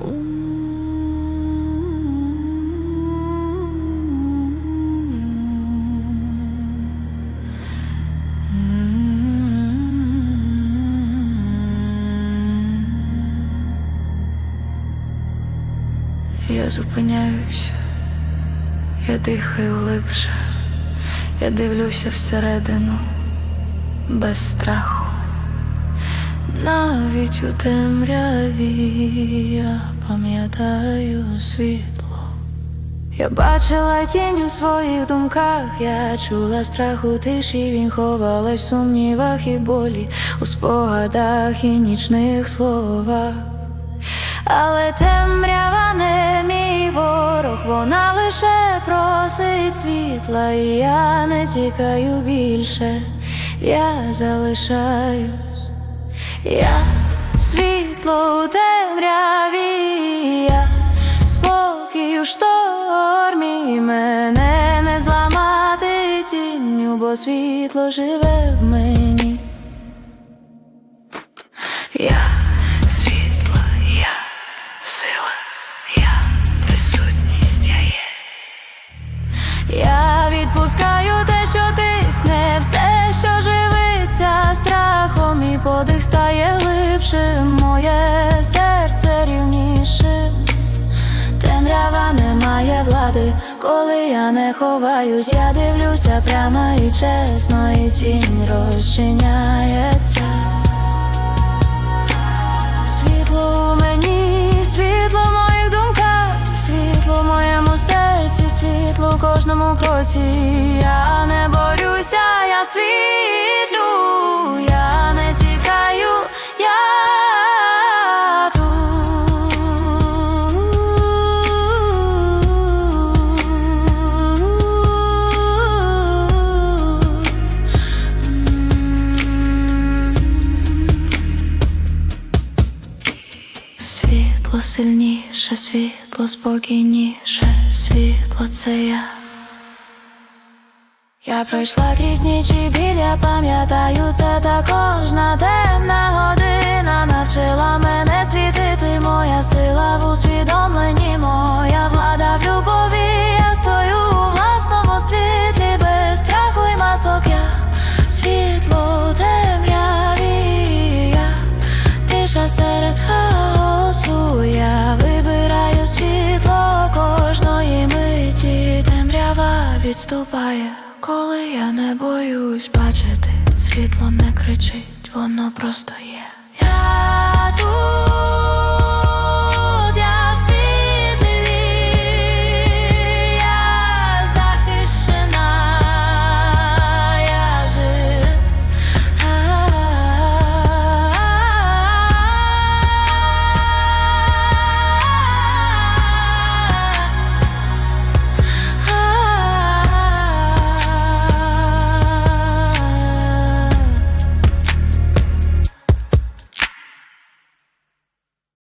Я зупиняюся, я дихаю глибше, я дивлюся всередину без страху. Навіть у темряві я пам'ятаю світло. Я бачила тінь у своїх думках, я чула страх у тиші, він ховалась в сумнівах і болі, у спогадах і нічних словах. Але темрява не мій ворог, вона лише просить світла, і я не тікаю більше, я залишаюсь, я світло у темряві, я спокій у штормі, мене не зламати тінню, бо світло живе в мені. Я має коли я не ховаюсь, я дивлюся прямо і чесно, і тінь розчиняється. Світло у мені, світло в моїх думках, світло в моєму серці, світло в кожному кроці. Я не борюся, я світлю, я не тікаю, Світло сильніше, світло спокійніше, світло це я. Я пройшла крізь ніч і біль, я пам'ятаю це також. На темна година навчила мене світити. Моя сила в усвідомленні, моя влада в любові. Я стою у власному світлі, без страху й масок я. Світло темряві я. Тиша серед хаосу, я вибираю світло кожної миті, темрява відступає, коли я не боюсь бачити, світло не кричить, воно просто є. Я тут.